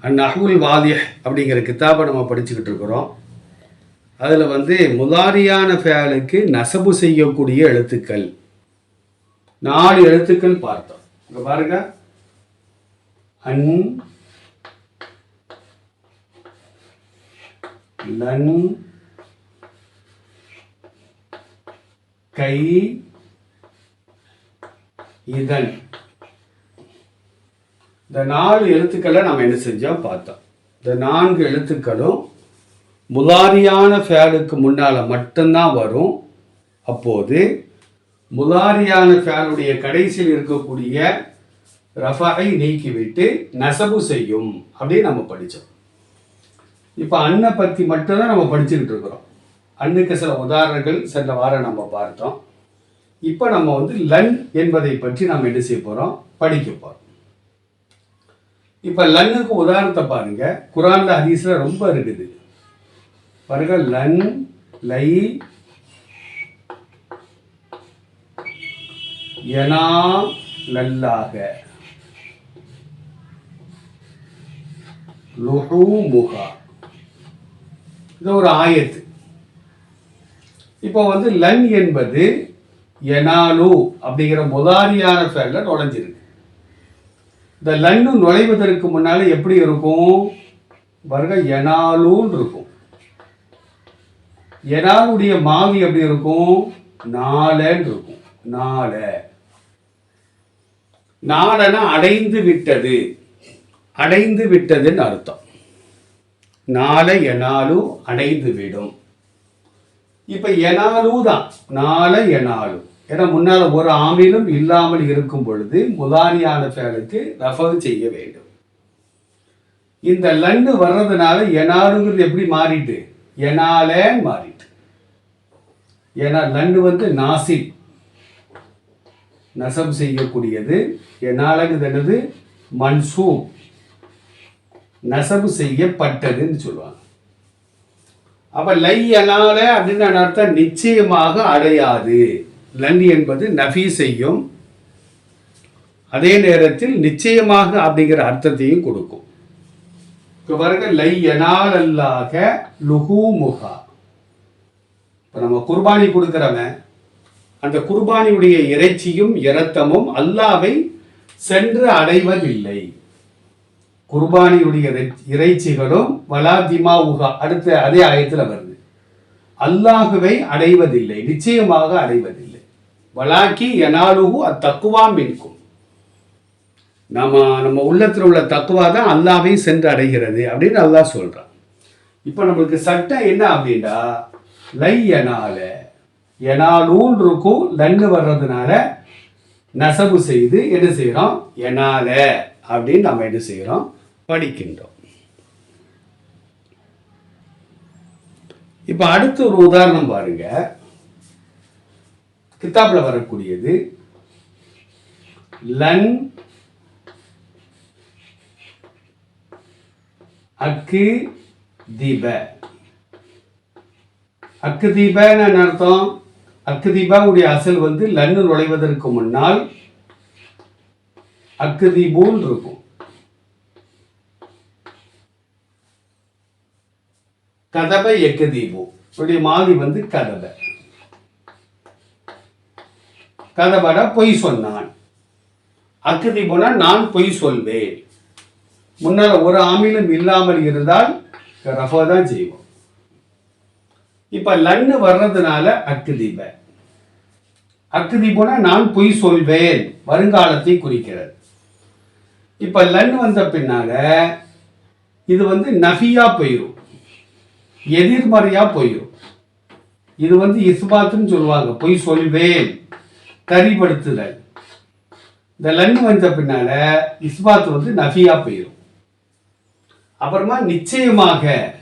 An அஹுல் வாதிஹ் அப்படிங்கிற கித்தாபை நம்ம படிச்சுக்கிட்டு இருக்கிறோம். அதில் வந்து முதாரியான ஃபேலுக்கு நசபு செய்யக்கூடிய எழுத்துக்கள். நாலு எழுத்துக்கள் பார்த்தோம். இங்கே பாருங்க. அன் லன் கை இதன். இந்த நாலு எழுத்துக்களை நம்ம என்ன செஞ்சோம்? பார்த்தோம். இந்த நான்கு எழுத்துக்களும் முலாரியான ஃபேலுக்கு முன்னால் மட்டும்தான் வரும். அப்போது முலாரியான ஃபேலுடைய கடைசியில் இருக்கக்கூடிய ரஃபாயை நீக்கிவிட்டு நெசவு செய்யும் அப்படின்னு நம்ம படித்தோம் இப்போ அன்னை பற்றி மட்டும்தான் நம்ம படிச்சுக்கிட்டு இருக்கிறோம். அன்னுக்கு சில உதாரணங்கள் சென்ற வாரம் நம்ம பார்த்தோம். இப்போ நம்ம வந்து லன் என்பதை பற்றி நம்ம என்ன செய்ய போகிறோம் படிக்க போகிறோம் இப்போ லன்னுக்கு உதாரணத்தை பாருங்க. குரான்ல ஹதீஸில் ரொம்ப இருக்குது. பாருங்க லன் லை எனா லல்லாக. லுஹூமுகா இது ஒரு ஆயத்து. இப்போ வந்து லன் என்பது எனாலு அப்படிங்கிற முதாரியான ஃபேல்ல நுழைஞ்சிருக்கு. இந்த லன்னு நுழைவதற்கு முன்னால் எப்படி இருக்கும்? வருக எனாலுன்னு இருக்கும். எனாலுடைய மாவி எப்படி இருக்கும்? நாலன்னு இருக்கும். நால. நாலனா அடைந்து விட்டது. அடைந்து விட்டதுன்னு அர்த்தம். நாளை எனாலும் அடைந்து விடும். இப்போ எனாலும் தான். நாளை எனாலும் ஏன்னா முன்னால் ஒரு ஆமிலும் இல்லாமல் இருக்கும் பொழுது முதானியான ஃபேலுக்கு ரஃபது செய்ய வேண்டும். இந்த லண்டு வர்றதுனால எனாருங்கிறது எப்படி மாறிட்டு? எனாலேன்னு மாறிட்டு. ஏன்னா லண்டு வந்து நாசி நசம் செய்யக்கூடியது. எனாலங்கிறது என்னது? மன்சூப் நசபு செய்யப்பட்டதுன்னு சொல்லுவாங்க. அப்ப லை அனால அப்படின்னு அர்த்தம் நிச்சயமாக அடையாது. லன் என்பது நஃபி செய்யும். அதே நேரத்தில் நிச்சயமாக அப்படிங்கிற அர்த்தத்தையும் கொடுக்கும். இப்போ பாருங்க லை யனால் அல்லாக லுஹூமுகா இப்போ நம்ம குர்பானி கொடுக்குறவன் அந்த குர்பானியுடைய இறைச்சியும் இரத்தமும் அல்லாவை சென்று அடைவதில்லை. குர்பானியுடைய இறைச்சிகளும் வலாதிமா உகா அடுத்த அதே ஆயத்தில் வருது. அல்லாஹுவை அடைவதில்லை நிச்சயமாக அடைவதில்லை. வலாக்கி எனாலுகு அத்தக்குவா மின்கும். நம்ம நம்ம உள்ளத்தில் உள்ள தக்குவா தான் அல்லாவை சென்று அடைகிறது அப்படின்னு அல்லா சொல்கிறான் இப்போ நம்மளுக்கு சட்டம் என்ன அப்படின்னா லை எனால எனாலூன் இருக்கும் லன்னு வர்றதுனால நெசவு செய்து என்ன செய்கிறோம் எனால அப்படின்னு நம்ம என்ன செய்கிறோம் படிக்கின்றோம். இப்போ அடுத்து ஒரு உதாரணம் பாருங்க. கித்தாப்பில் வரக்கூடியது லன் அக்கு தீப. அக்கு தீபன்னு என்ன அர்த்தம்? அக்கு தீபாவுடைய அசல் வந்து லன்னு நுழைவதற்கு முன்னால் அக்கு தீபூன் இருக்கும். கதப எக்கு தீபு. உடைய மாதி வந்து கதபை. கதபட பொய் சொன்னான். அக்கு போனால் நான் பொய் சொல்வேன். முன்னால் ஒரு ஆமிலும் இல்லாமல் இருந்தால் ரஃபா தான் செய்வோம் இப்ப லன்னு வர்றதுனால அக்கு தீப போனால் நான் பொய் சொல்வேன். வருங்காலத்தை குறிக்கிறது. இப்ப லன்னு வந்த பின்னால இது வந்து நஃபியா போயிடும் எதிர்மறையா போயிடும் இது வந்து இஸ்பாத்துன்னு சொல்லுவாங்க. பொய் சொல்வேன். தரிப்படுத்துதல் இந்த லன் வந்த பின்னால இஸ்பாத் வந்து நஃபியா போயிடும் அப்புறமா நிச்சயமாக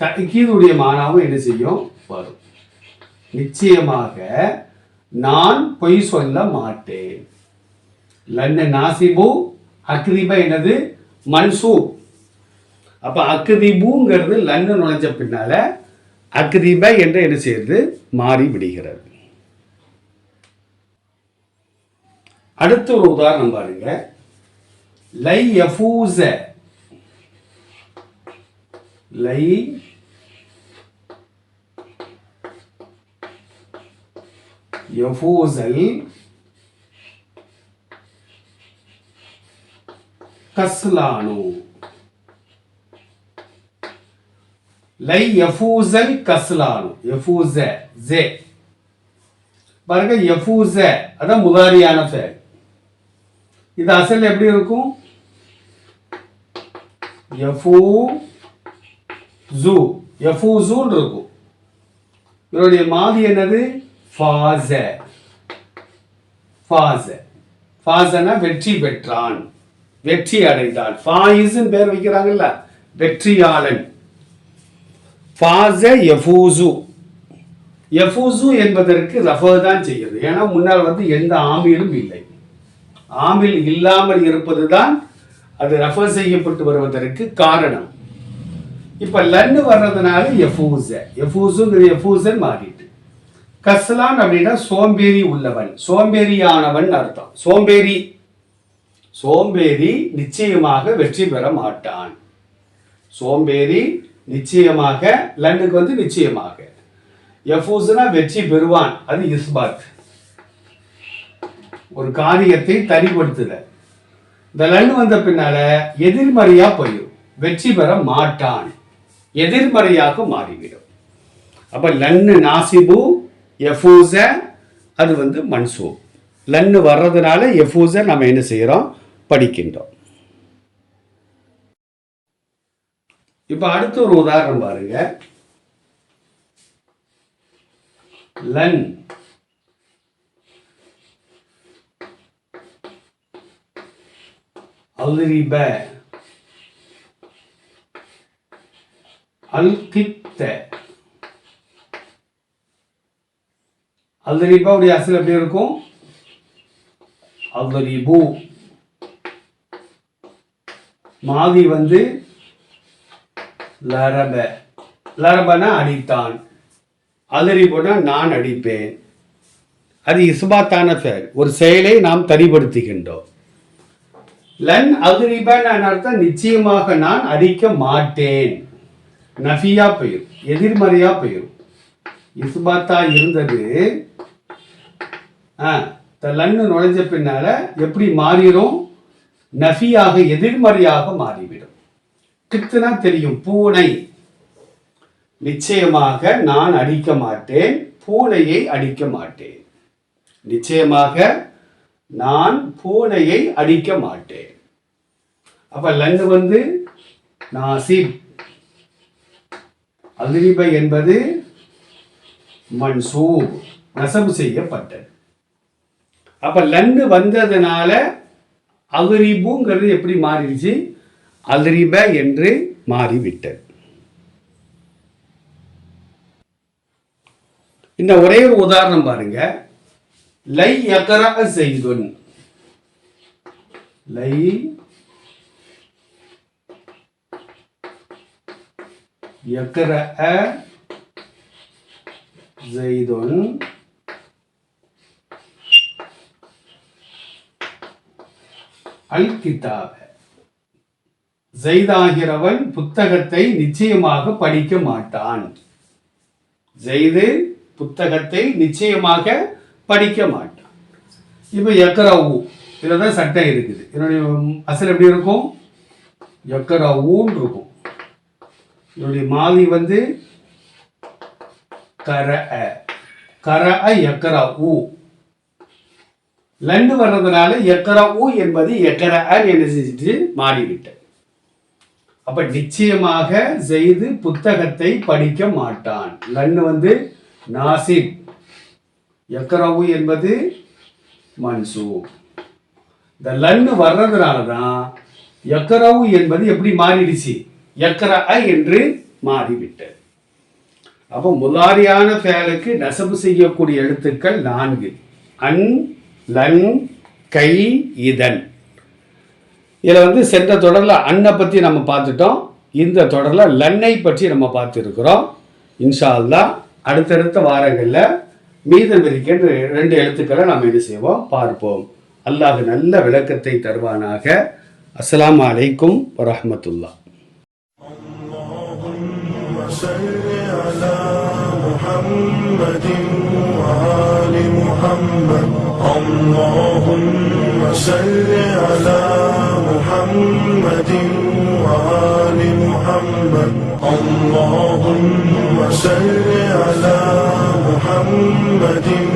தக்கீதுடைய மானாவும் என்ன செய்யும்? வரும். நிச்சயமாக நான் பொய் சொல்ல மாட்டேன். லன்ன நாசிபு அக்ரிபா என்னது? மன்சூப். அப்ப அக்ரிபுங்கிறது லன்னு நுழைஞ்ச பின்னால அக்ரிப என்று என்ன செய்யறது மாறி விடுகிறது. அடுத்த ஒரு உதாரணம் பாருங்க. லை எஃபூச லை எஃபூசல் கஸ்லானு. லை எஃபூசல் கஸ்லானு. எஃபூச ஜே. பாருங்க எஃபூச அதான் முதாரியான ஃபேல். இது அசல் எப்படி இருக்கும்? யஃபூ ஜூ யஃபூசூன்னு இருக்கும். இதனுடைய மாதி என்னது? ஃபாஸ ஃபாஸ ஃபாஸனா வெற்றி பெற்றான். வெற்றி அடைந்தான். ஃபாயிஸ்ன்னு பேர் வைக்கிறாங்கல்ல. வெற்றியாளன். ஃபாஸ யஃபூசு யஃபூசு என்பதற்கு ரஃபர் தான் செய்யுது ஏன்னா முன்னால் வந்து எந்த ஆமியிலும் இல்லை. ஆமில் இல்லாமல் இருப்பது தான் அது ரெஃபர் செய்யப்பட்டு வருவதற்கு காரணம். இப்ப லன்னு வர்றதுனால எஃபூச எஃபூசுங்கிற எஃபூசன் மாறிட்டு. கஸ்லான் அப்படின்னா சோம்பேறி உள்ளவன். சோம்பேறியானவன் அர்த்தம். சோம்பேறி. சோம்பேறி நிச்சயமாக வெற்றி பெற மாட்டான். சோம்பேறி நிச்சயமாக லன்னுக்கு வந்து நிச்சயமாக. எஃபூசுனா வெற்றி பெறுவான். அது இஸ்பாத். ஒரு காரியத்தை தனிப்படுத்துதல். இந்த லண்ணு வந்த பின்னால எதிர்மறையா போயிடும் வெற்றி பெற மாட்டான். எதிர்மறையாக மாறிவிடும். அப்ப லன்னு நாசிபு எஃபூச அது வந்து மன்சூ லன்னு வர்றதுனால எஃபூச நம்ம என்ன செய்யறோம்? படிக்கின்றோம். இப்ப அடுத்த ஒரு உதாரணம் பாருங்க. லன். அல்ரிப அல்கித்த அல்ரிபாவுடைய அசல் எப்படி இருக்கும்? அல்ரிபு மாதி வந்து லரப. லரபனா அடித்தான். அலறிபோனா நான் அடிப்பேன். அது இசுபாத்தான செயல். ஒரு செயலை நாம் தனிப்படுத்துகின்றோம். லன் அகுரிபன் அர்த்தம் நிச்சயமாக நான் அடிக்க மாட்டேன். நஃபியா பெயரும் எதிர்மறையா பெயரும் இஸ்பாத்தா இருந்தது. ஆ இந்த லன்னு நுழைஞ்ச பின்னால எப்படி மாறிடும்? நஃபியாக எதிர்மறையாக மாறிவிடும். கித்துனா தெரியும் பூனை. நிச்சயமாக நான் அடிக்க மாட்டேன் பூனையை அடிக்க மாட்டேன். நிச்சயமாக நான் பூனையை அடிக்க மாட்டேன். அப்ப லன்னு வந்து நாசிப் அதிரிபை என்பது மன்சூப் நசபு செய்யப்பட்டது. அப்ப லன்னு வந்ததுனால அகரிபுங்கிறது எப்படி மாறிடுச்சு? அதிரிப என்று மாறிவிட்டது. இந்த ஒரே ஒரு உதாரணம் பாருங்கள் லை யகர செய்துன் லை யகர செய்துன் அல் கிதாப ஜெய்தாகிறவன் புத்தகத்தை நிச்சயமாக படிக்க மாட்டான். ஜெய்து புத்தகத்தை நிச்சயமாக படிக்க மாட்டான் இப்போ எக்கராவு இதில் தான் சட்டம் இருக்குது. என்னுடைய அசல் எப்படி இருக்கும்? எக்கராவுன்னு இருக்கும் என்னுடைய மாதி வந்து கர கர எக்கரா ஊ லண்டு வர்றதுனால எக்கரா ஊ என்பது எக்கர என்ன செஞ்சுட்டு மாறிவிட்டேன் அப்ப நிச்சயமாக செய்து புத்தகத்தை படிக்க மாட்டான். லன்னு வந்து நாசிப் எக்கரவு என்பது மன்சூ இந்த லன்னு வர்றதுனால தான் எக்கரவு என்பது எப்படி மாறிடுச்சு? எக்கர என்று மாறிவிட்டது. அப்போ முலாரியான ஃபேலுக்கு நெசவு செய்யக்கூடிய எழுத்துக்கள் நான்கு. அன் லன் கை இதன். இதில் வந்து சென்ற தொடரில் அன்னை பற்றி நம்ம பார்த்துட்டோம். இந்த தொடரில் லன்னை பற்றி நம்ம பார்த்துருக்குறோம். இன்ஷா அல்லாஹ் அடுத்தடுத்த வாரங்களில் மீதம் இருக்கின்ற ரெண்டு எழுத்துக்களை நாம் என்ன செய்வோம் பார்ப்போம் அல்லாஹ் நல்ல விளக்கத்தை தருவானாக அஸ்ஸலாமு அலைக்கும் வரஹ்மத்துல்லாஹ் صل على محمد وآل محمد اللهم صل على محمد وآل محمد اللهم صل على محمد